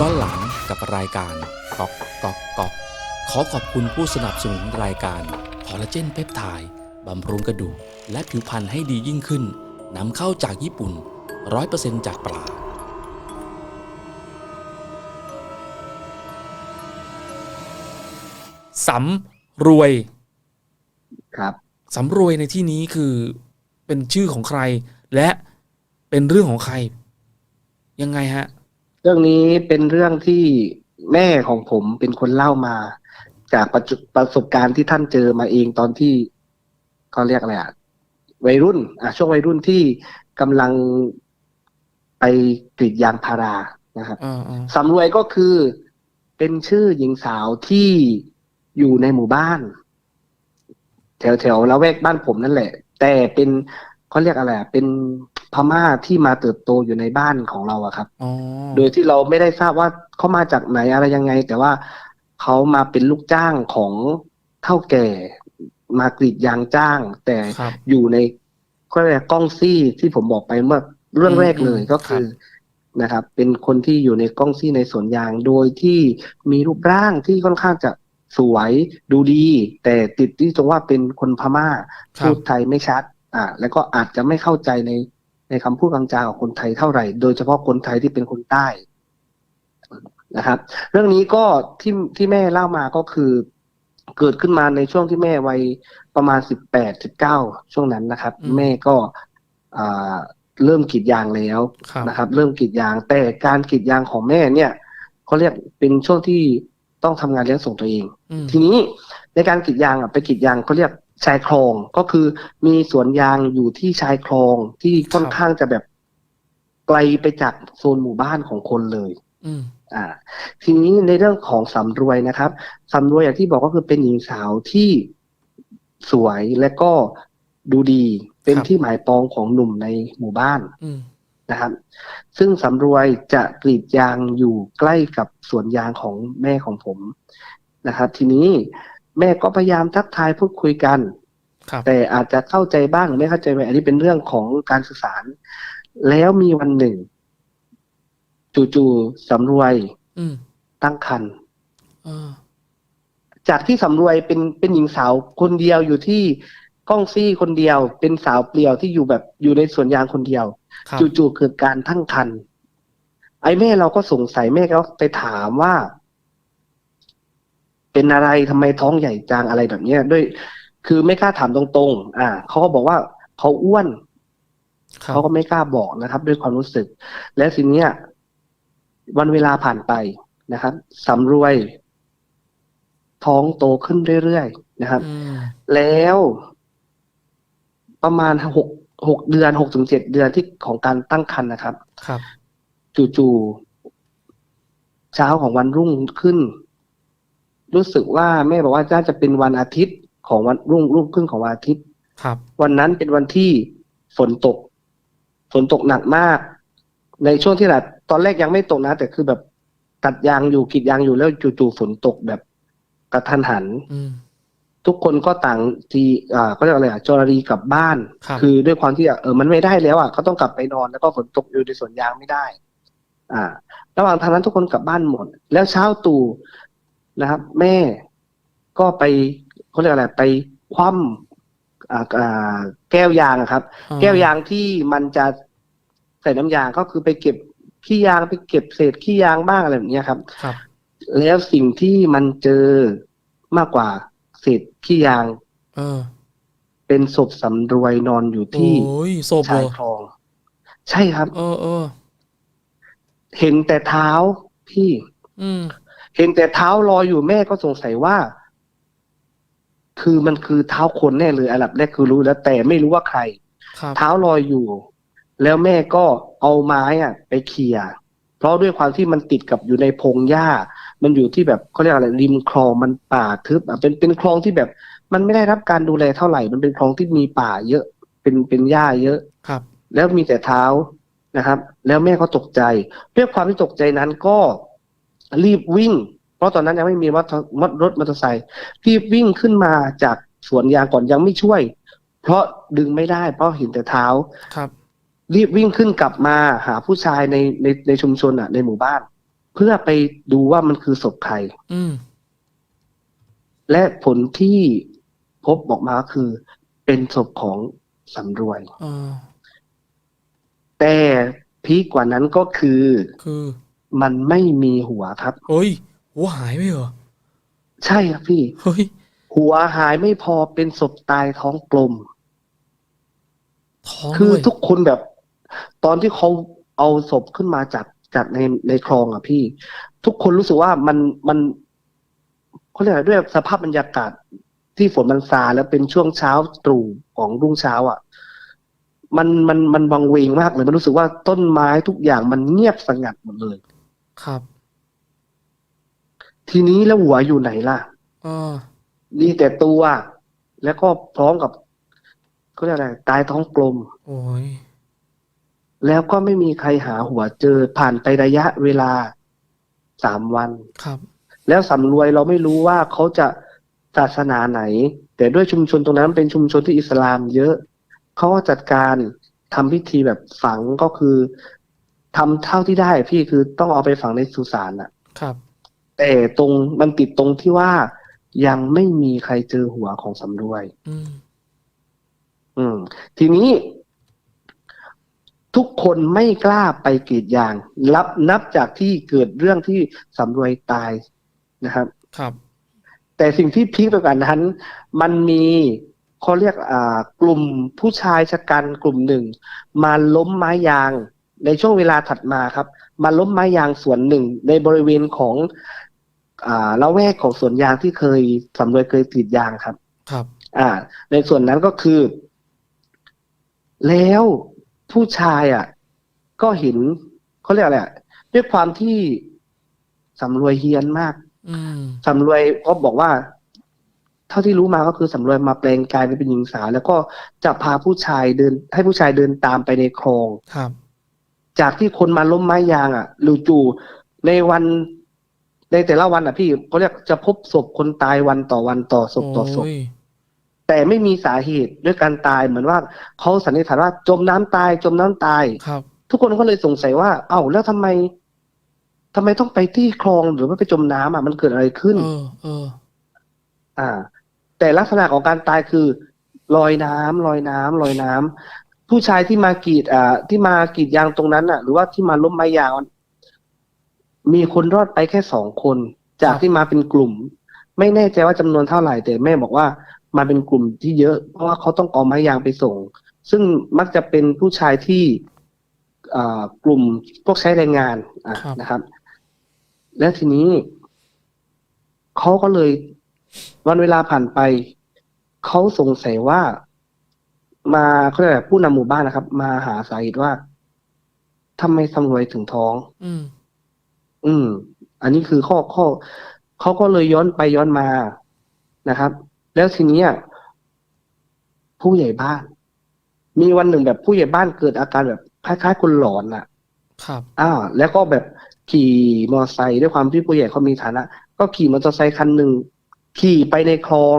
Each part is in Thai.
ย้อนหลังกับรายการก๊อกก๊อกก๊อกขอขอบคุณผู้สนับสนุนรายการคอลลาเจนเพปไทด์บำรุงกระดูกและผิวพรรณให้ดียิ่งขึ้นนำเข้าจากญี่ปุ่น 100%จากปลาสำรวย ครับสำรวยในที่นี้คือเป็นชื่อของใคร และเป็นเรื่องของใคร ยังไงฮะ เรื่องนี้เป็นเรื่องที่แม่ของผมเป็นคนเล่ามา จากประจุประสบการณ์ที่ท่านเจอมาเองตอนที่เขาเรียกอะไรอะวัยรุ่นอะช่วงวัยรุ่นที่กำลังไปกรีดยางพารานะครับอ่าอ่าสำรวยก็คือเป็นชื่อหญิงสาวที่อยู่ในหมู่บ้าน แถวแถวละแวกบ้านผมนั่นแหละ แต่เป็นเขาเรียกอะไรอะเป็น พม่าที่มาเติบโตอยู่ในบ้านของเราอะครับ อ๋อโดยที่เราไม่ได้ทราบว่าเขามาจากไหนอะไรยังไง แต่ว่าเขามาเป็นลูกจ้างของเท่าแก่ มากรีดยางจ้าง แต่ครับ อยู่ในก็เรียกกล้องซี่ที่ผมบอกไปเมื่อเรื่องแรกเลยอืมก็คือนะครับ เป็นคนที่อยู่ในกล้องซี่ในสวนยาง โดยที่มีรูปร่างที่ค่อนข้างจะสวยดูดี แต่ติดที่ตรงว่าเป็นคนพม่า ครัพูบดไทยไม่ชัด อ่า แล้วก็อาจจะไม่เข้าใจใน ในคำพูดคำจาของคนไทยเท่าไหร่ โดยเฉพาะคนไทยที่เป็นคนใต้นะครับ เรื่องนี้ก็ที่ที่แม่เล่ามาก็คือเกิดขึ้นมาในช่วงที่แม่วัยประมาณสิบแปดสิบเก้าช่วงนั้นนะครับอืมแม่ก็อ่าเริ่มกรีดยางแล้วครับนะครับ เริ่มกรีดยาง แต่การกรีดยางของแม่เนี่ยเขาเรียกเป็นช่วงที่ต้องทำงานเลี้ยงส่งตัวเองอืมทีนี้ในการกรีดยางอะไปกรีดยางเขาเรียก ชายคลองก็คือมีสวนยางอยู่ที่ชายคลองที่ค่อนข้างจะแบบไกลไปจากโซนหมู่บ้านของคนเลยอืมอ่า ทีนี้ในเรื่องของสำรวยนะครับสำรวยอย่างที่บอกก็คือเป็นหญิงสาวที่สวยและก็ดูดี เป็นครับที่หมายปองของหนุ่มในหมู่บ้านอืมนะครับ ซึ่งสำรวยจะกรีดยางอยู่ใกล้กับสวนยางของแม่ของผมนะครับ ทีนี้ แม่ก็พยายามทักทายพูดคุยกันครับแต่อาจจะเข้าใจบ้างหรือไม่เข้าใจบ้างอันนี้เป็นเรื่องของการสื่อสาร แล้วมีวันหนึ่ง จู่ๆสำรวยอืมตั้งครรภ์อ่าจากที่สำรวยเป็นเป็นหญิงสาวคนเดียวอยู่ที่กล้องซี่คนเดียว เป็นสาวเปลี่ยวที่อยู่แบบอยู่ในสวนยางคนเดียวครับจู่ๆเกิดการตั้งครรภ์ไอ้แม่เราก็สงสัยแม่ก็ไปถามว่า เป็นอะไรทำไมท้องใหญ่จังอะไรแบบเนี้ยด้วย คือไม่กล้าถามตรงๆ อ่าเขาก็บอกว่าเขาอ้วนครับเขาก็ไม่กล้าบอกนะครับ ด้วยความรู้สึก และทีเนี้ย วันเวลาผ่านไปนะครับสำรวย ท้องโตขึ้นเรื่อยๆนะครับอืมแล้ว ประมาณหกหกเดือนหกถึงเจ็ดเดือนที่ของการตั้งครรภ์นะครับ ครับ จู่ๆเช้าของวันรุ่งขึ้น รู้สึกว่าแม่บอกว่าน่าจะเป็นวันอาทิตย์ของวันรุ่งรุ่งขึ้นของวันอาทิตย์ ครับ วันนั้นเป็นวันที่ฝนตก ฝนตกหนักมาก ในช่วงที่แบบตอนแรกยังไม่ตกนะ แต่คือแบบตัดยางอยู่กรีดยางอยู่แล้วจู่ๆฝนตกแบบกระทันหันอืมทุกคนก็ต่างทีอ่าก็เรียกอะไรอะจรรีกลับบ้านครับอด้วยความที่เออมันไม่ได้แล้วอะก็ต้องกลับไปนอนแล้วก็ฝนตกอยู่ในสวนยางไม่ได้ อ่า ระหว่างทางนั้นทุกคนกลับบ้านหมด แล้วเช้าตู่ นะครับ แม่ก็ไปเขาเรียกอะไรไปคว่ำอ่าอ่าแก้วยางอะครับอ่แก้วยางที่มันจะใส่น้ำยางก็คือไปเก็บขี้ยางไปเก็บเศษขี้ยางบ้างอะไรแบบเนี้ยครับครับ แล้วสิ่งที่มันเจอมากกว่าเศษขี้ยาง เออ เป็นศพสำรวยนอนอยู่ที่โอ้ยศพเหรชายอคลอง ใช่ครับ เออเออเห็นแต่เท้าพี่ อืม เห็นแต่เท้าลอยอยู่แม่ก็สงสัยว่า คือมันคือเท้าคนแน่เลยอันดับแรกคือรู้แล้ว แต่ไม่รู้ว่าใครครับเท้าลอยอยู่ แล้วแม่ก็เอาไม้อะไปเคลียร์เพราะด้วยความที่มันติดกับอยู่ในพงหญ้า มันอยู่ที่แบบเขาเรียกอะไรริมคลองมันป่าทึบอะเป็นเป็นคลองที่แบบ มันไม่ได้รับการดูแลเท่าไหร่ มันเป็นคลองที่มีป่าเยอะ เป็นเป็นหญ้าเยอะครับ แล้วมีแต่เท้านะครับ แล้วแม่ก็ตกใจ ด้วยความที่ตกใจนั้นก็ รีบวิ่ง เพราะตอนนั้นยังไม่มีรถรถมอเตอร์ไซค์รีบวิ่งขึ้นมาจากสวนยางก่อนยังไม่ช่วย เพราะดึงไม่ได้ เพราะเห็นแต่เท้าครับ รีบวิ่งขึ้นกลับมาหาผู้ชายในในในชุมชนอะ ในหมู่บ้านพเพื่อไปดูว่ามันคือศพใครอืมและผลที่พบออกมาก็คือเป็นศพของสำรวยอ่าแต่พีคกว่านั้นก็คือ คือ มันไม่มีหัวครับ เฮ้ย หัวหายไปเหรอ ใช่ครับพี่ เฮ้ย หัวหายไม่พอเป็นศพตายท้องกลม ท้องคือด้วยทุกคนแบบ ตอนที่เขาเอาศพขึ้นมาจากจากในในคลองอะพี่ ทุกคนรู้สึกว่ามันมันเขาเรียกอะไรด้วยสภาพบรรยากาศที่ฝนมันซาแล้วเป็นช่วงเช้าตรู่ของรุ่งเช้า อะ มันมันมันวังเวงมากเลยมันรู้สึกว่าต้นไม้ทุกอย่างมันเงียบสงัดหมดเลย ครับ ทีนี้แล้วหัวอยู่ไหนล่ะอ่ามีแต่ตัวแล้วก็พร้อมกับเขาเรียกอะไรตายท้องกลม โอ้ยแล้วก็ไม่มีใครหาหัวเจอผ่านไประยะเวลาสามวัน ครับ แล้วสำรวยเราไม่รู้ว่าเขาจะศาสนาไหน แต่ด้วยชุมชนตรงนั้นเป็นชุมชนที่อิสลามเยอะ เขาก็จัดการทำพิธีแบบฝังก็คือ ทำเท่าที่ได้พี่คือต้องเอาไปฝังในสุสานอะครับ แต่ตรงมันติดตรงที่ว่ายังไม่มีใครเจอหัวของสำรวย อืม อืม ทีนี้ ทุกคนไม่กล้าไปกรีดยางรับนับจากที่เกิดเรื่องที่สำรวยตายนะครับ ครับ แต่สิ่งที่พีคไปกว่านั้น มันมีเขาเรียกอ่ากลุ่มผู้ชายชะกันกลุ่มหนึ่ง มาล้มไม้ยาง ในช่วงเวลาถัดมาครับ มาล้มไม้ยางส่วนหนึ่งในบริเวณของอ่าละแวกของสวนยางที่เคยสำรวยเคยกรีดยางครับ ครับ อ่า ในส่วนนั้นก็คือ แล้วผู้ชายอะ ก็เห็นเขาเรียกอะไรอะด้วยความที่สำรวยเฮียนมากอืมสำรวยก็บอกว่า เท่าที่รู้มาก็คือสำรวยมาแปลงกายเป็นหญิงสาว แล้วก็จะพาผู้ชายเดิน ให้ผู้ชายเดินตามไปในคลอง ครับ จากที่คนมาล้มไม้ยางอะหรือจู่ในวันในแต่ละวันอะพี่เขาเรียกจะพบศพคนตายวันต่อวันต่อศพต่อศพ โยแต่ไม่มีสาเหตุด้วยการตายเหมือนว่าเขาสันนิษฐานว่าจมน้ำตายจมน้ำตาย ครับ ทุกคนก็เลยสงสัยว่า เอ้าแล้วทำไมทำไมต้องไปที่คลองหรือว่าไปจมน้ำอะมันเกิดอะไรขึ้น เออ เออ อ่า แต่ลักษณะของการตายคือลอยน้ำลอยน้ำลอยน้ำ ผู้ชายที่มากรีดอ่าที่มากรีดยางตรงนั้นอะ หรือว่าที่มาล้มไม้ยางมีคนรอดไปแค่สองคน จากครับที่มาเป็นกลุ่ม ไม่แน่ใจว่าจำนวนเท่าไหร่แต่แม่บอกว่ามาเป็นกลุ่มที่เยอะ เพราะว่าเขาต้องเอาไม้ยางไปส่ง ซึ่งมักจะเป็นผู้ชายที่อ่ากลุ่มพวกใช้แรงงานอะครับนะครับ แล้วทีนี้เขาก็เลยวันเวลาผ่านไป เขาสงสัยว่า มาเขาเรียกอะไรผู้นำหมู่บ้านนะครับ มาหาสาเหตุว่าทำไมสำรวยถึงท้อง อืม อืม อันนี้คือข้อข้อเขาก็เลยย้อนไปย้อนมานะครับ แล้วทีเนี้ยผู้ใหญ่บ้าน มีวันหนึ่งแบบผู้ใหญ่บ้านเกิดอาการแบบคล้ายๆคนหลอนอะ ครับอ้าวแล้วก็แบบขี่มอเตอร์ไซค์ด้วยความที่ผู้ใหญ่เขามีฐานะ ก็ขี่มอเตอร์ไซค์คันหนึ่งขี่ไปในคลอง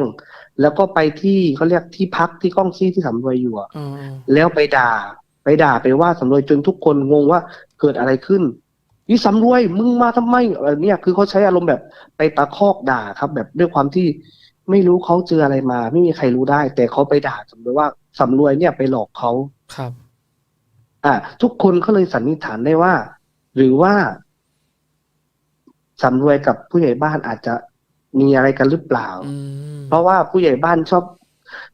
แล้วก็ไปที่เขาเรียกที่พักที่กล้องซี่ที่สำรวยอยู่อะเออแล้วไปด่า ไปด่าไปว่าสำรวยจนทุกคนงงว่าเกิดอะไรขึ้นนี่สำรวยมึงมาทำไมอะไรเนี่ยคือเขาใช้อารมณ์แบบไปตะคอกด่าครับ แบบด้วยความที่ไม่รู้เขาเจออะไรมา ไม่มีใครรู้ได้ แต่เขาไปด่าสำรวยว่าสำรวยเนี่ยไปหลอกเขาครับ อ่าทุกคนก็เลยสันนิษฐานได้ว่า หรือว่าสำรวยกับผู้ใหญ่บ้านอาจจะ มีอะไรกันหรือเปล่าอืมเพราะว่าผู้ใหญ่บ้านชอบ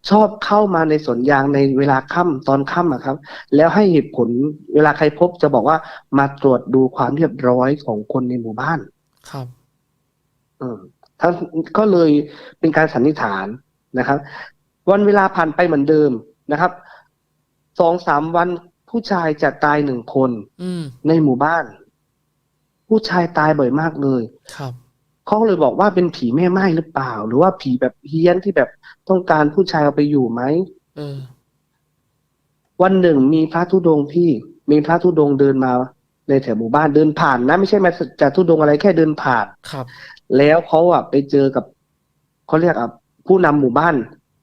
ชอบเข้ามาในสวนยางในเวลาค่ำตอนค่ำอะครับ แล้วให้เหตุผลเวลาใครพบจะบอกว่ามาตรวจดูความเรียบร้อยของคนในหมู่บ้าน ครับอืมทั้งก็เลยเป็นการสันนิษฐานนะครับ วันเวลาผ่านไปเหมือนเดิมนะครับสองสามวันผู้ชายจะตายหนึ่งคนอืมในหมู่บ้าน ผู้ชายตายบ่อยมากเลย ครับ เขาเลยบอกว่าเป็นผีแม่ไม้หรือเปล่า หรือว่าผีแบบเฮี้ยนที่แบบต้องการผู้ชายเอาไปอยู่ไหมเออวันหนึ่งมีพระธุดงค์พี่ มีพระธุดงค์เดินมาในแถวหมู่บ้านเดินผ่านนะไม่ใช่มาจากธุดงค์อะไรแค่เดินผ่านครับ แล้วเขาอะไปเจอกับเขาเรียกอะผู้นำหมู่บ้าน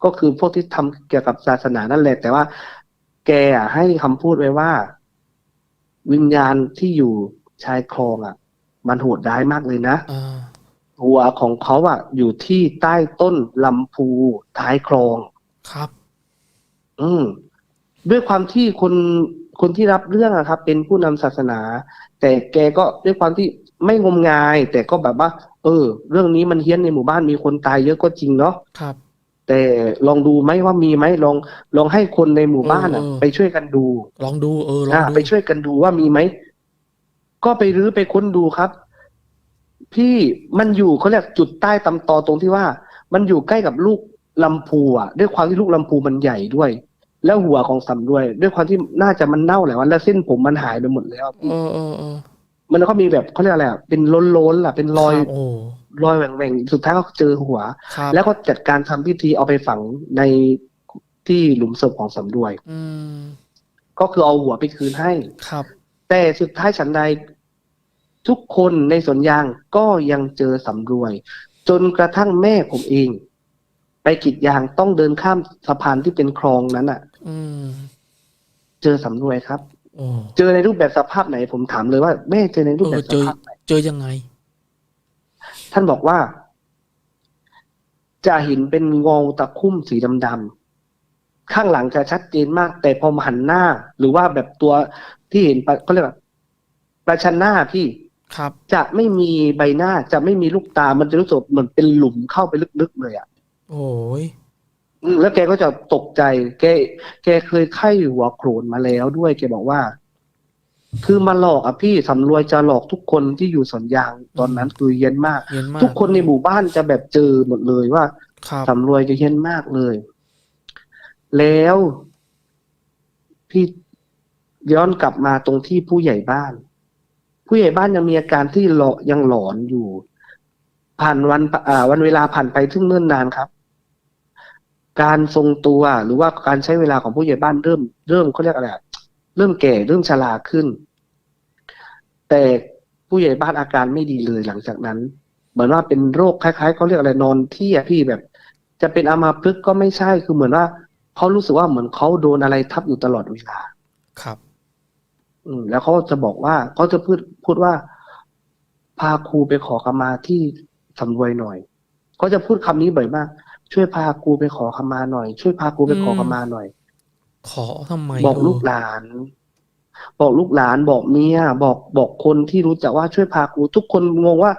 ก็คือพวกที่ทำเกี่ยวกับศาสนานั่นแหละ แต่ว่า แกอะให้คำพูดไว้ว่า วิญญาณที่อยู่ชายคลองอะ มันโหดร้ายมากเลยนะอ่า หัวของเขาอะอยู่ที่ใต้ต้นลำพูท้ายคลองครับ อืม ด้วยความที่คนคนที่รับเรื่องอะครับ เป็นผู้นำศาสนา แต่แกก็ด้วยความที่ไม่งมงาย แต่ก็แบบว่า เออ เรื่องนี้มันเฮี้ยนในหมู่บ้านมีคนตายเยอะก็จริงเนาะครับแต่ลองดูไหมว่ามีไหมลองลองให้คนในหมู่บ้านอะเออเออไปช่วยกันดู ลองดูเออลองอ่าดูไปช่วยกันดูว่ามีไหมก็ไปรื้อไปค้นดูครับ พี่มันอยู่เขาเรียกจุดใต้ตำตอตรงที่ว่า มันอยู่ใกล้กับลูกลำพูอะด้วยความที่ลูกลำพูมันใหญ่ด้วย แล้วหัวของสำรวย ด้วยความที่น่าจะมันเน่าแหละวันแล้วเส้นผมมันหายไปหมดแล้วพี่เออเออเออมันก็มีแบบเขาเรียกอะไรอะเป็นล้นๆล่ะเป็นรอยครับโอ้รอยแหว่งๆสุดท้ายก็เจอหัวครับแล้วก็จัดการทำพิธีเอาไปฝังในที่หลุมศพของสำรวย อืมก็คือเอาหัวไปคืนให้ครับ แต่สุดท้ายฉันใด ทุกคนในสวนยางก็ยังเจอสำรวย จนกระทั่งแม่ผมเอง ไปกรีดยางต้องเดินข้ามสะพานที่เป็นคลองนั้นอะอืมเจอสำรวยครับโอ้เจอในรูปแบบสภาพไหน ผมถามเลยว่าแม่เจอในรูปเอแบอบสเจอภาพไหนเจอยังไง ท่านบอกว่า จะเห็นเป็นเงาตะคุ่มสีดำๆข้างหลังจะชัดเจนมาก แต่พอมาหันหน้า หรือว่าแบบตัวที่เห็นปะเขาเรียกว่าประชันหน้าพี่ ครับ จะไม่มีใบหน้าจะไม่มีลูกตา มันจะรู้สึกเหมือนเป็นหลุมเข้าไปลึกๆเลยอะโอ้ยอืมแล้วแกก็จะตกใจ แก แกเคยไข้หัวโกรนมาแล้วด้วย แกบอกว่า คือมาหลอกอะพี่สำรวยจะหลอกทุกคนที่อยู่สวนยางตอนนั้นคือเย็นมาก เย็นมาก ทุกคนในหมู่บ้านจะแบบเจอหมดเลยว่าครับสำรวยจะเย็นมากเลย แล้วพี่ย้อนกลับมาตรงที่ผู้ใหญ่บ้าน ผู้ใหญ่บ้านยังมีอาการที่หลอยังหลอนอยู่ ผ่านวันอ่าวันเวลาผ่านไปทึ่งเนิ่นนานครับ การทรงตัวหรือว่าการใช้เวลาของผู้ใหญ่บ้านเริ่ม เริ่มเขาเรียกอะไรเริ่มแก่เริ่มชราขึ้น แต่ผู้ใหญ่บ้านอาการไม่ดีเลยหลังจากนั้น เหมือนว่าเป็นโรคคล้ายๆเขาเรียกอะไรนอนที่อะพี่แบบ จะเป็นอามาพลึกก็ไม่ใช่คือเหมือนว่าเขารู้สึกว่าเหมือนเขาโดนอะไรทับอยู่ตลอดเวลาครับ อืมแล้วเขาจะบอกว่าเขาจะพูดพูดว่า พาครูไปขอขมาที่สำรวยหน่อยเขาจะพูดคำนี้บ่อยมาก ช่วยพาครูไปขอขมาหน่อย ช่วยพาครูไปขอขมาหน่อย ขอทำไม บอกลูกหลาน บอกลูกหลานบอกเมียบอกบอกคนที่รู้จักว่าช่วยพาครูทุกคนงงว่า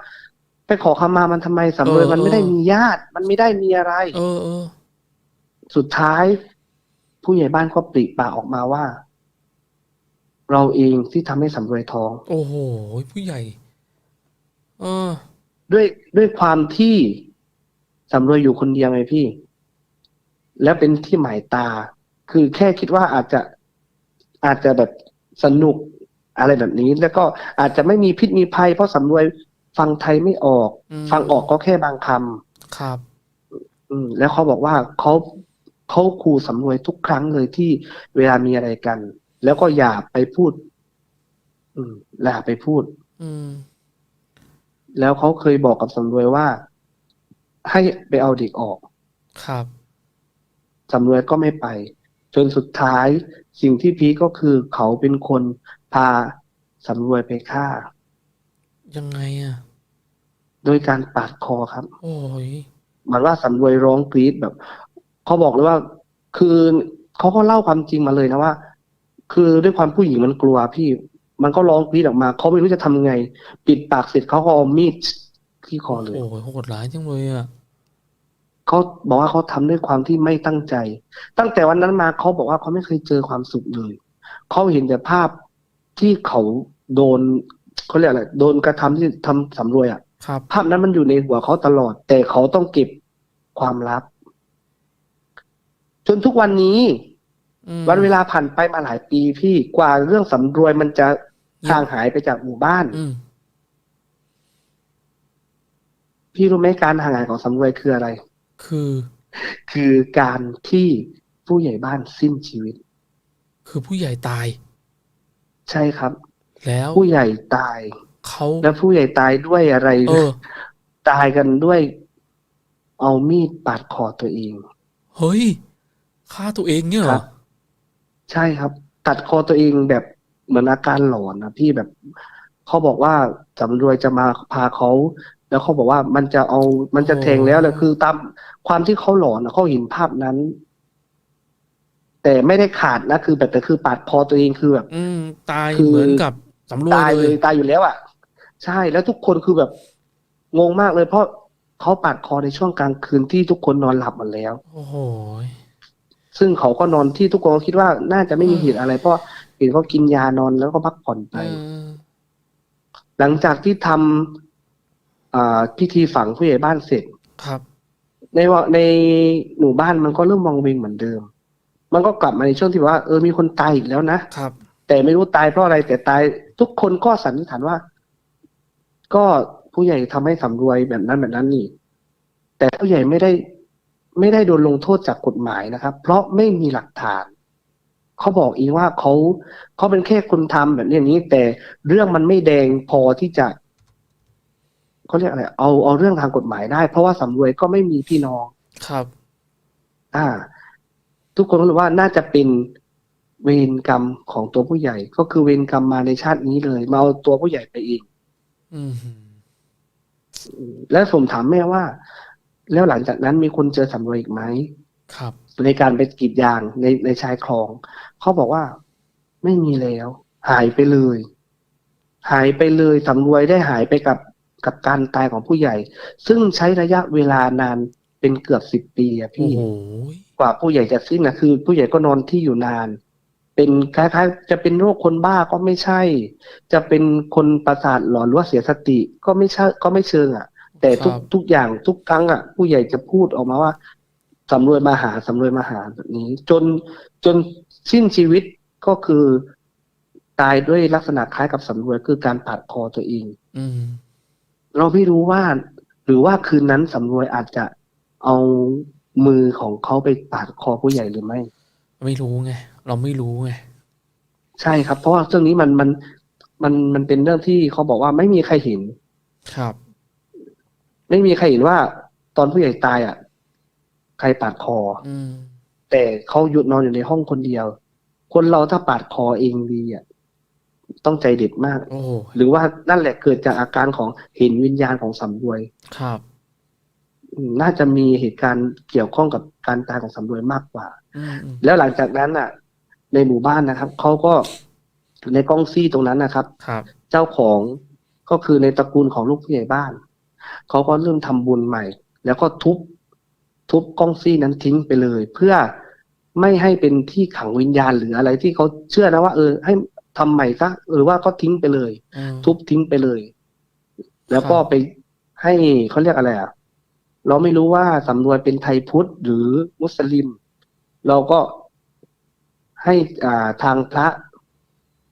ไปขอขมามันทำไมสำรวยมันไม่ได้มีญาติ มันไม่ได้มีอะไร เออเออสุดท้าย ผู้ใหญ่บ้านก็ปริปากออกมาว่า เราเองที่ทำให้สำรวยท้อง โอ้โห ผู้ใหญ่เออด้วยด้วยความที่สำรวยอยู่คนเดียวไงพี่ แล้วเป็นที่หมายตา คือแค่คิดว่าอาจจะอาจจะแบบสนุกอะไรแบบนี้ แล้วก็อาจจะไม่มีพิษมีภัย เพราะสำรวยฟังไทยไม่ออกอืมฟังออกก็แค่บางคำครับอืม แล้วเขาบอกว่าเขาเขาขู่สำรวยทุกครั้งเลยที่เวลามีอะไรกัน แล้วก็อย่าไปพูด อืมอย่าไปพูด อืม แล้วเขาเคยบอกกับสำรวยว่า ให้ไปเอาเด็กออกครับ สำรวยก็ไม่ไป จนสุดท้ายสิ่งที่พีคก็คือเขาเป็นคนพาสำรวยไปฆ่า ยังไงอะ โดยการปาดคอครับ โอ้ยเหมือนว่าสำรวยร้องกรีดแบบเขาบอกเลยว่า คือเขาก็เล่าความจริงมาเลยนะว่า คือด้วยความผู้หญิงมันกลัวพี่ มันก็ร้องกรีดออกมาเขาไม่รู้จะทำไง ปิดปากเสร็จเขาก็เอามีดที่คอเลยโอ้ยโหดร้ายจังเลยอะเขาบอกว่าเขาทำด้วยความที่ไม่ตั้งใจ ตั้งแต่วันนั้นมาเขาบอกว่าเขาไม่เคยเจอความสุขเลยเขาเห็นแต่ภาพที่เขาโดนเขาเรียกอะไรโดนกระทำที่ทำสำรวยอะครับภาพนั้นมันอยู่ในหัวเขาตลอด แต่เขาต้องเก็บความลับ จนทุกวันนี้อืม วันเวลาผ่านไปมาหลายปีพี่กว่าเรื่องสำรวยมันจะเงียบห่างหายไปจากหมู่บ้านอืมพี่รู้ไหมการห่างหายของสำรวยคืออะไร คือ คือการที่ผู้ใหญ่บ้านสิ้นชีวิต คือผู้ใหญ่ตาย ใช่ครับ แล้วผู้ใหญ่ตายเขาและผู้ใหญ่ตายด้วยอะไรเออตายกันด้วย เอามีดปาดคอตัวเอง เฮ้ยฆ่าตัวเองเนี่ยเหรครัอบ ใช่ครับ ตัดคอตัวเองแบบเหมือนอาการหลอนนะพี่แบบเขาบอกว่าสำรวยจะมาพาเขาแล้วเขาบอกว่ามันจะเอามันจะแทงแล้วเลยคือ ตามความที่เขาหลอนอะเขาเห็นภาพนั้น แต่ไม่ได้ขาดนะคือ แบบแต่คือปาดคอตัวเองคือแบบอืมตายคือ เหมือนกับสำรวตายยเลเลยยตายอยู่แล้วอะ ใช่แล้วทุกคนคือแบบ งงมากเลย เพราะเขาปาดคอในช่วงกลางคืนที่ทุกคนนอนหลับหมดแล้ว โอ้โห ซึ่งเขาก็นอนที่ทุกคนก็คิดว่าน่าจะไม่มีอืมเหตุอะไร เพราะเห็นเขากินยานอนแล้วก็พักผ่อนไปอืมหลังจากที่ทำอ่าพิธีฝังผู้ใหญ่บ้านเสร็จครับ ในว่าในหมู่บ้านมันก็เริ่มมองเวงเหมือนเดิม มันก็กลับมาในช่วงที่ว่าเออมีคนตายอีกแล้วนะครับ แต่ไม่รู้ตายเพราะอะไรแต่ตาย ทุกคนก็สันนิษฐานว่า ก็ผู้ใหญ่ทำให้สำรวยแบบนั้นแบบนั้นนี่ แต่ผู้ใหญ่ไม่ได้ ไม่ได้โดนลงโทษจากกฎหมายนะครับ เพราะไม่มีหลักฐาน เขาบอกเองว่าเขาเขาเป็นแค่คนทำแบบนี้อย่างนี้ แต่เรื่องมันไม่แดงพอที่จะเขาเรียกอะไรเอาเอาเรื่องทางกฎหมายได้ เพราะว่าสำรวยก็ไม่มีพี่น้องครับ อ่า ทุกคนก็รู้ว่าน่าจะเป็นเวรกรรมของตัวผู้ใหญ่ ก็คือเวรกรรมมาในชาตินี้เลยมาเอาตัวผู้ใหญ่ไปเองอืมแล้วผมถามแม่ว่า แล้วหลังจากนั้นมีคนเจอสำรวยอีกไหมครับ ในการไปกรีดยางในในชายคลอง เขาบอกว่าไม่มีแล้ว หายไปเลย หายไปเลยสำรวยได้หายไปกับกับการตายของผู้ใหญ่ ซึ่งใช้ระยะเวลานานเป็นเกือบสิบปีอะโอ้พี่โหกว่าผู้ใหญ่จะสิ้นนะคือ ผู้ใหญ่ก็นอนที่อยู่นาน เป็นคล้ายๆจะเป็นโรคคนบ้าก็ไม่ใช่ จะเป็นคนประสาทหลอนหรือว่าเสียสติก็ไม่ใช่ก็ไม่เชิงอะ แต่ทุกครับทุกอย่างทุกครั้งอะ ผู้ใหญ่จะพูดออกมาว่าสำรวยมาหาสำรวยมาหาแบบนี้ จนจนสิ้นชีวิตก็คือตายด้วยลักษณะคล้ายกับสำรวยคือการปาดคอตัวเองอืมเราไม่รู้ว่า หรือว่าคืนนั้นสำรวยอาจจะเอามือของเขาไปปาดคอผู้ใหญ่หรือไม่ ไม่รู้ไงเราไม่รู้ไงใช่ครับ เพราะว่าเรื่องนี้มันมันมันมันเป็นเรื่องที่เขาบอกว่าไม่มีใครเห็น ครับ ไม่มีใครเห็นว่า ตอนผู้ใหญ่ตายอะ ใครปาดคอ อืม แต่เขาหยุดนอนอยู่ในห้องคนเดียว คนเราถ้าปาดคอเองดีอะต้องใจเด็ดมาก โอ้โหหรือว่านั่นแหละเกิดจากอาการของเห็นวิญญาณของสำรวยครับ อืมน่าจะมีเหตุการณ์เกี่ยวข้องกับการตายของสำรวยมากกว่า อืมอืมแล้วหลังจากนั้นอะ ในหมู่บ้านนะครับเขาก็ในกล้องซี่ตรงนั้นนะครับ ครับ เจ้าของก็คือในตระกูลของลูกผู้ใหญ่บ้าน เขาก็เริ่มทำบุญใหม่ แล้วก็ทุบทุบกล้องซี่นั้นทิ้งไปเลย เพื่อไม่ให้เป็นที่ขังวิญญาณหรืออะไรที่เขาเชื่อนะว่า เออ ให้ทำใหม่ซะหรือว่าก็ทิ้งไปเลยอืมทุบทิ้งไปเลย แล้วก็ครับไปให้เขาเรียกอะไรอะเราไม่รู้ว่าสำนวนเป็นไทยพุทธหรือมุสลิม เราก็ให้อ่าทางพระ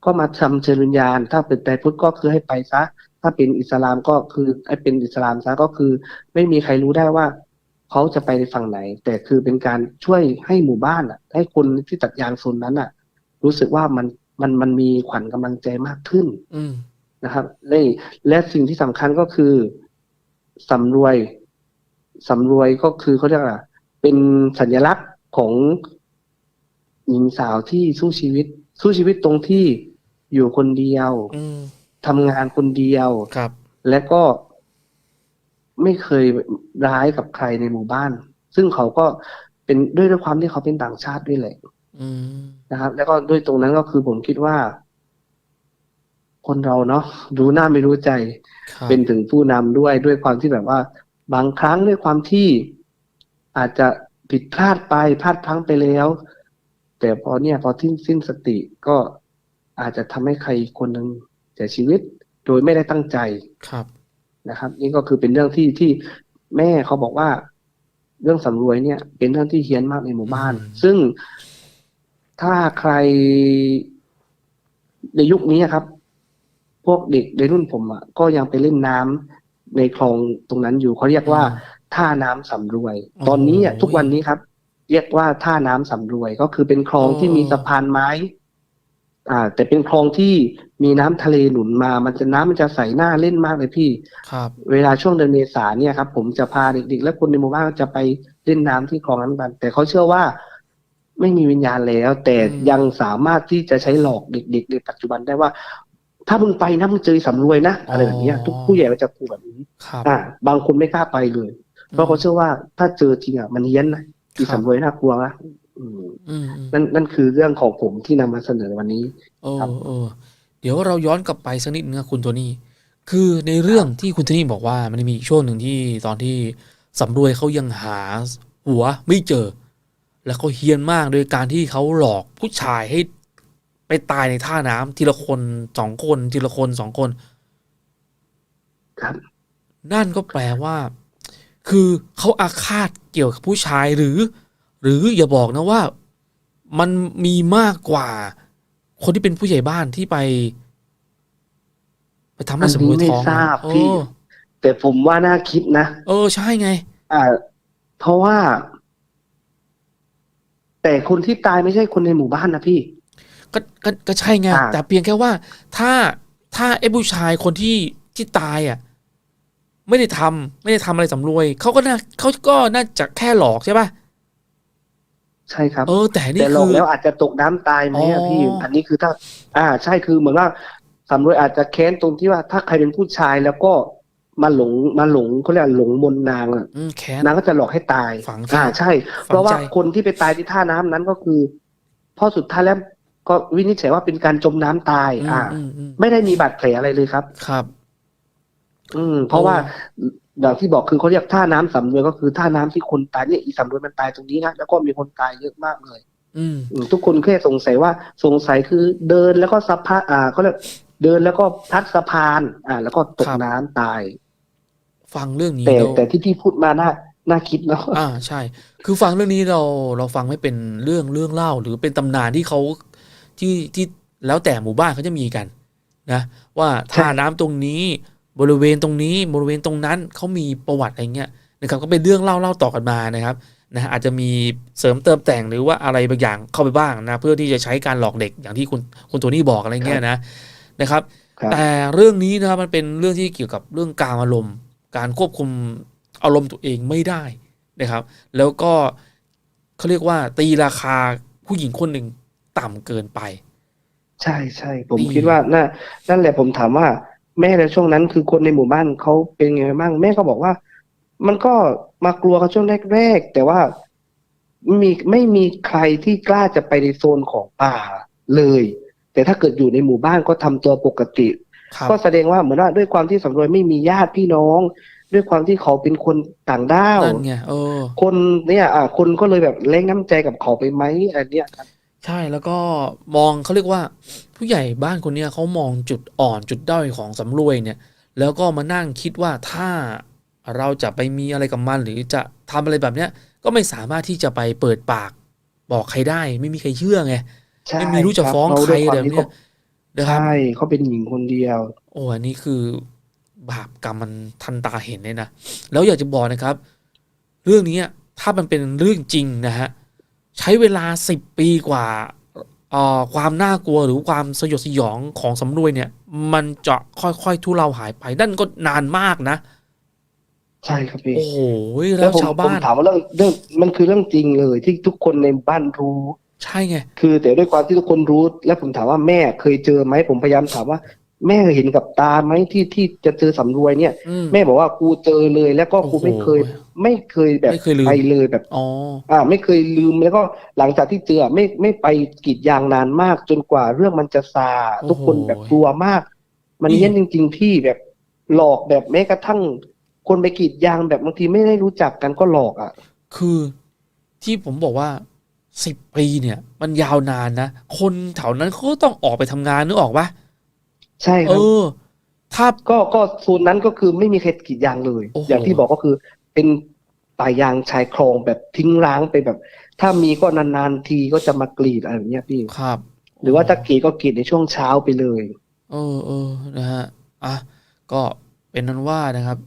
ก็มาทำเชิญวิญญาณ ถ้าเป็นไทยพุทธก็คือให้ไปซะ ถ้าเป็นอิสลามก็คือให้เป็นอิสลามซะก็คือ ไม่มีใครรู้ได้ว่าเขาจะไปในฝั่งไหน แต่คือเป็นการช่วยให้หมู่บ้านอะ ให้คนที่ตัดยางโซนนั้นอะ รู้สึกว่ามันมันมันมีขวัญกำลังใจมากขึ้น อืนะครับและและสิ่งที่สำคัญก็คือสำรวยสำรวยก็คือเขาเรียกอะไรเป็นสัญลักษณ์ของหญิงสาวที่สู้ชีวิต สู้ชีวิตตรงที่อยู่คนเดียวอื ทำงานคนเดียว ครับ และก็ไม่เคยร้ายกับใครในหมู่บ้าน ซึ่งเขาก็เป็นด้วยด้วยความที่เขาเป็นต่างชาติด้วยแหละอืมนะครับ แล้วก็ด้วยตรงนั้นก็คือผมคิดว่า คนเราเนาะรู้หน้าไม่รู้ใจ ครับเป็นถึงผู้นำด้วยด้วยความที่แบบว่า บางครั้งด้วยความที่อาจจะผิดพลาดไปพลาดพลั้งไปแล้ว แต่พอเนี่ยพอทิ้งสิ้นสติก็อาจจะทำให้ใครคนหนึ่ง เสียชีวิตโดยไม่ได้ตั้งใจครับนะครับ นี่ก็คือเป็นเรื่องที่ที่แม่เขาบอกว่า เรื่องสำรวยเนี่ย เป็นเรื่องที่เฮี้ยนมากในหมู่บ้านอืมซึ่งถ้าใครในยุคนี้ครับ พวกเด็กในรุ่นผมอะ ก็ยังไปเล่นน้ำในคลองตรงนั้นอยู่เขาเรียกว่าท่าน้ำสำรวยโอ้โหตอนนี้อะทุกวันนี้ครับ เรียกว่าท่าน้ำสำรวย ก็คือเป็นคลองโอ้ที่มีสะพานไม้ อ่า แต่เป็นคลองที่มีน้ำทะเลหนุนมา มันจะน้ำมันจะใสหน้าเล่นมากเลยพี่ ครับ เวลาช่วงเดือนเมษาเนี่ยครับ ผมจะพาเด็กๆ และคนในหมู่บ้านจะไปเล่นน้ำที่คลองนั้นกัน แต่เขาเชื่อว่าไม่มีวิญญาณแล้ว แต่อืมยังสามารถที่จะใช้หลอกเด็ก ๆ ในปัจจุบันได้ว่า ถ้ามึงไปนะมึงเจอสำรวยนะอะไรแบบเนี้ยอ๋อทุกผู้ใหญ่ก็จะพูดแบบนี้ครับอ่า บางคนไม่กล้าไปเลย เพราะเขาเชื่อว่าถ้าเจอจริงอะมันเฮี้ยนนะอีครับสำรวยน่ากลัวนะอืมอืมอืม นั่นนั่นคือเรื่องของผมที่นำมาเสนอวันนี้เออครับเออเดี๋ยวเราย้อนกลับไปสักนิดนึงนะคุณโทนี่คือในเรื่องที่คุณโทนี่บอกว่ามันมีอีกช่วงหนึ่งที่ตอนที่สำรวยเขายังหาหัวไม่เจอ แล้วเขาเฮี้ยนมากโดยการที่เขาหลอกผู้ชายให้ไปตายในท่าน้ำทีละคนสองคนทีละคนสองคน ครับ นั่นก็แปลว่า คือเขาอาฆาตเกี่ยวกับผู้ชายหรือ หรืออย่าบอกนะว่ามันมีมากกว่า คนที่เป็นผู้ใหญ่บ้านที่ไป ไปทำให้อันสำรนี้วยไม่ท้องทราบเอพี่อแต่ผมว่าน่าคิดนะเออใช่ไง อ่า เพราะว่า แต่คนที่ตายไม่ใช่คนในหมู่บ้านนะพี่ ก็ก็ก็ใช่ไงอ่าแต่เพียงแค่ว่า ถ้าถ้าไอ้ผู้ชายคนที่ที่ตายอะ ไม่ได้ทำไม่ได้ทำอะไรสำรวยเขาก็น่าเขาก็น่าจะแค่หลอกใช่ป่ะ ใช่ครับเออแต่นี่แต่หลอคืกอแล้วอาจจะตกน้ำตายไหมอ๋อะอ พี่ อันนี้คือถ้า อ่า ใช่คือเหมือนว่าสำรวยอาจจะแค้นตรงที่ว่าถ้าใครเป็นผู้ชายแล้วก็มาหลงมาหลงเขาเรียกว่าหลงมนต์นางอะอืมแค้น นางก็จะหลอกให้ตายฝังใจอ่าใช่ ฝังใจ เพราะว่าคนที่ไปตายที่ท่าน้ำนั้นก็คือพอสุดท้ายแล้วก็วินิจฉัยว่าเป็นการจมน้ำตาย อืมอ่า อืมอืมไม่ได้มีบาดแผลอะไรเลยครับ ครับ อืม เพราะว่า อย่างที่บอกคือเขาเรียกท่าน้ำสำรวยก็คือท่าน้ำที่คนตายเนี่ยอีสำรวยมันตายตรงนี้นะแล้วก็มีคนตายเยอะมากเลยอืมอืมทุกคนแค่สงสัยว่าสงสัยคือเดินแล้วก็สะพานอ่าเขาเรียกเดินแล้วก็พลัดสะพาน อ่า แล้วก็ตกน้ำตาย ฟังเรื่องนี้แต่เราแต่ที่พี่พูดมาน่าน่าคิดเนาะอ่าใช่ คือฟังเรื่องนี้เราเราฟังไม่เป็นเรื่องเรื่องเล่า หรือเป็นตำนานที่เขาที่ที่แล้วแต่หมู่บ้านเขาจะมีกัน นะ ว่าท่าน้ำตรงนี้ บริเวณตรงนี้บริเวณตรงนั้นเขามีประวัติอะไรเงี้ยนะครับก็เป็นเรื่องเล่าเล่าต่อกันมานะครับนะอาจจะมีเสริมเติมแต่งหรือว่าอะไรบางอย่างเข้าไปบ้างนะเพื่อที่จะใช้การหลอกเด็กอย่างที่คุณคุณโทนี่บอกอะไรเงี้ยนะนะครับครับ แต่เรื่องนี้นะครับมันเป็นเรื่องที่เกี่ยวกับเรื่องการอารมณ์ การควบคุมอารมณ์ตัวเองไม่ได้นะครับ แล้วก็เขาเรียกว่าตีราคาผู้หญิงคนหนึ่งต่ำเกินไป ใช่ใช่ผมดีคิดว่าน่านั่นแหละผมถามว่า แม่ในช่วงนั้นคือคนในหมู่บ้านเขาเป็นไงบ้างแม่ก็บอกว่า มันก็มากลัวกันช่วงแรกๆแต่ว่ามีไม่มีใครที่กล้าจะไปในโซนของป่าเลย แต่ถ้าเกิดอยู่ในหมู่บ้านก็ทำตัวปกติครับก็แสดงว่าเหมือนว่าด้วยความที่สำรวยไม่มีญาติพี่น้อง ด้วยความที่เขาเป็นคนต่างด้าวนั่นไงเออคนเนี่ย อ่าคนก็เลยแบบเล่งน้ำใจกับเขาไปไหมอะไรเนี่ยครับ ใช่แล้วก็มองเขาเรียกว่า ผู้ใหญ่บ้านคนเนี้ยเขามองจุดอ่อนจุดด้อยของสำรวยเนี่ย แล้วก็มานั่งคิดว่าถ้าเราจะไปมีอะไรกับมัน หรือจะทำอะไรแบบเนี้ย ก็ไม่สามารถที่จะไปเปิดปากบอกใครได้ ไม่มีใครเชื่อไงใช่ไม่มีรู้จะครับฟ้องเพราะใครด้วยแบบที่เนี้ยนะครับใช่เขาเป็นหญิงคนเดียว โอ้อันนี้คือบาปกรรมมันทันตาเห็นเลยนะแล้วอยากจะบอกนะครับ เรื่องนี้ถ้ามันเป็นเรื่องจริงนะฮะ ใช้เวลาสิบปีกว่าเอ่อความน่ากลัวหรือความสยดสยองของสำรวยเนี่ย มันจะค่อยๆทุเลาหายไปนั่นก็นานมากนะ ใช่ครับพี่โอ้โหแล้แล้ววผมชาวผมบ้านถามว่าเรื่องเรื่องมันคือเรื่องจริงเลย ที่ทุกคนในบ้านรู้ ใช่ไง คือแต่ด้วยความที่ทุกคนรู้ แล้วผมถามว่าแม่เคยเจอไหมผมพยายามถามว่า แม่เห็นกับตาไหมที่ที่จะเจอสำรวยเนี่ยอืมแม่บอกว่ากูเจอเลยแล้วก็กูโอ้โหไม่เคย ไม่เคยแบบไม่เคยลืมไปเลยแบบอ๋ออ่า ไม่เคยลืมแล้วก็หลังจากที่เจอไม่ไม่ไปกรีดยางนานมาก จนกว่าเรื่องมันจะซาโอ้โหทุกคนแบบกลัวมาก มันนี่เฮี้ยนจริงๆพี่แบบหลอกแบบแม้กระทั่ง คนไปกรีดยางแบบบางทีไม่ได้รู้จักกันก็หลอกอะ คือที่ผมบอกว่าสิบปีเนี่ย มันยาวนานนะคนแถวนั้นเขาก็ต้องออกไปทำงานนึกออกปะ ใช่คเอรับ อ ถ้า ก็ก็โซนนั้นก็คือไม่มีใครกรีดยางเลย โอ้โห อย่างที่บอกก็คือเป็นป่ายางชายคลองแบบทิ้งร้างไปแบบ ถ้ามีก็นานๆทีก็จะมากรีดอะไรอย่างเงี้ยพี่ ครับ หรือว่าถ้ากรีดก็กรีดในช่วงเช้าไปเลย เออเออนะฮะ อะ ก็เป็นนั้นว่านะครับ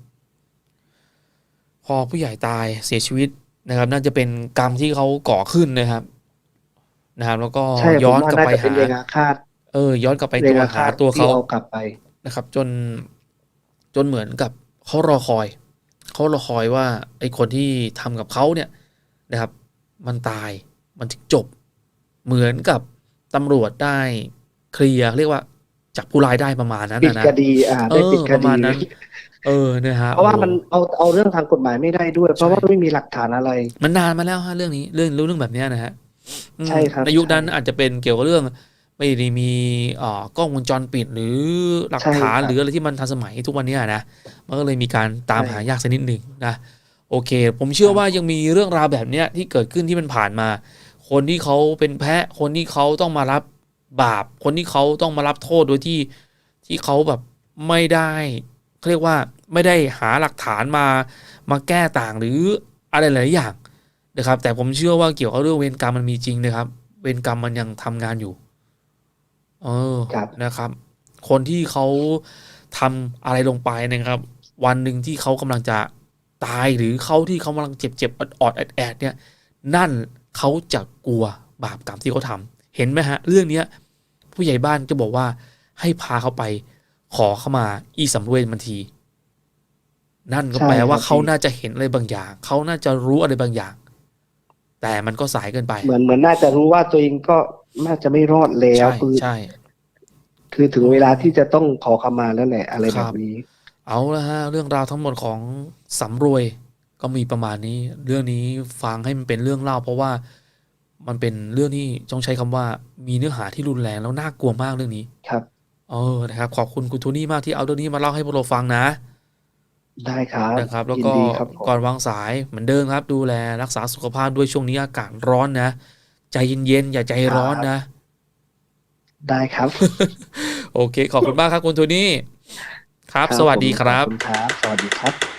พอผู้ใหญ่ตายเสียชีวิตนะครับ น่าจะเป็นกรรมที่เขาก่อขึ้นนะครับ นะครับ แล้วก็ใช่ผย้อมนว่ากลับน่าไปจะเป็นหาเรงอาฆาต เออ ย้อนกลับไปเรตังวอาหาฆาตตัวที่เขาเอากลับไปนะครับ จนจนเหมือนกับเขารอคอยเขารอคอยว่าไอ้คนที่ทำกับเขาเนี่ยนะครับ มันตายมันถึงจบ เหมือนกับตำรวจได้เคลียร์เรียกว่าจากผู้ร้ายได้ประมาณนั้นปิดนะนะคดีอ่าได้ปิดคเออประดีมาณนั้นเออนะฮะเพราะว่าโอ้โหมันเอาเอาเรื่องทางกฎหมายไม่ได้ด้วย เพราะว่าไม่มีหลักฐานอะไร มันนานมาแล้วฮะเรื่องนี้เรื่องเรื่องแบบเนี้ยนะฮะอืมใช่ครับในยุคนั้นใช่อาจจะเป็นเกี่ยวกับเรื่อง ไม่ได้มีเอ่อกล้องวงจรปิดหรือหลักใช่ฐานครับหรืออะไรที่มันทันสมัยทุกวันเนี้ยนะมันก็เลยมีการตามใช่หายากสักนิดหนึ่งนะโอเค ผมเชื่อว่ายังมีเรื่องราวแบบเนี้ยที่เกิดขึ้นที่มันผ่านมา คนที่เขาเป็นแพะคนที่เขาต้องมารับบาป คนที่เขาต้องมารับโทษโดยที่ที่เขาแบบไม่ได้เขาเรียกว่าไม่ได้หาหลักฐานมามาแก้ต่างหรืออะไรหลายๆอย่างนะครับ แต่ผมเชื่อว่าเกี่ยวกับเรื่องเวรกรรมมันมีจริงนะครับ เวรกรรมมันยังทำงานอยู่ เออครับ นะครับ คนที่เขาทำอะไรลงไปนะครับ วันหนึ่งที่เขากำลังจะตายหรือเขาที่เขากำลังเจ็บเจ็บๆออดๆแอดแอดๆเนี่ย นั่นเขาจะกลัวบาปกรรมที่เขาทำเห็นไหมฮะ เรื่องเนี้ย ผู้ใหญ่บ้านจะบอกว่าให้พาเขาไป ขอเข้ามาอีสำรวยมันที นั่นก็ใช่แปลว่าครับ เขาพี่น่าจะเห็นอะไรบางอย่าง เขาน่าจะรู้อะไรบางอย่าง แต่มันก็สายเกินไป เหมือนเหมือนน่าจะรู้ว่าตัวเองก็ น่าจะไม่รอดแล้วใช่คือใช่ คือถึงเวลาที่จะต้องขอขมาแล้วแหละ อะไรคแบรับบนี้ เอาละฮะ เรื่องราวทั้งหมดของสำรวยก็มีประมาณนี้ เรื่องนี้ฟังให้มันเป็นเรื่องเล่า เพราะว่ามันเป็นเรื่องที่ต้องใช้คำว่ามีเนื้อหาที่รุนแรงแล้วน่ากลัวมากเรื่องนี้ครับเออนะครับ ขอบคุณคุณโทนี่มากที่เอาเรื่องนี้มาเล่าให้พวกเราฟังนะ ได้ครับนะครับ แล้วยินก็ดีครับผมก่อนวางสายเหมือนเดิมครับ ดูแลรักษาสุขภาพด้วยช่วงนี้อากาศร้อนนะ ใจเย็นๆอย่าใจร้อนนะ ได้ครับ โอเค ขอบคุณมากครับคุณโทนี่ครับครับสวัสดีผมครับขอบคุณครับ สวัสดีครับ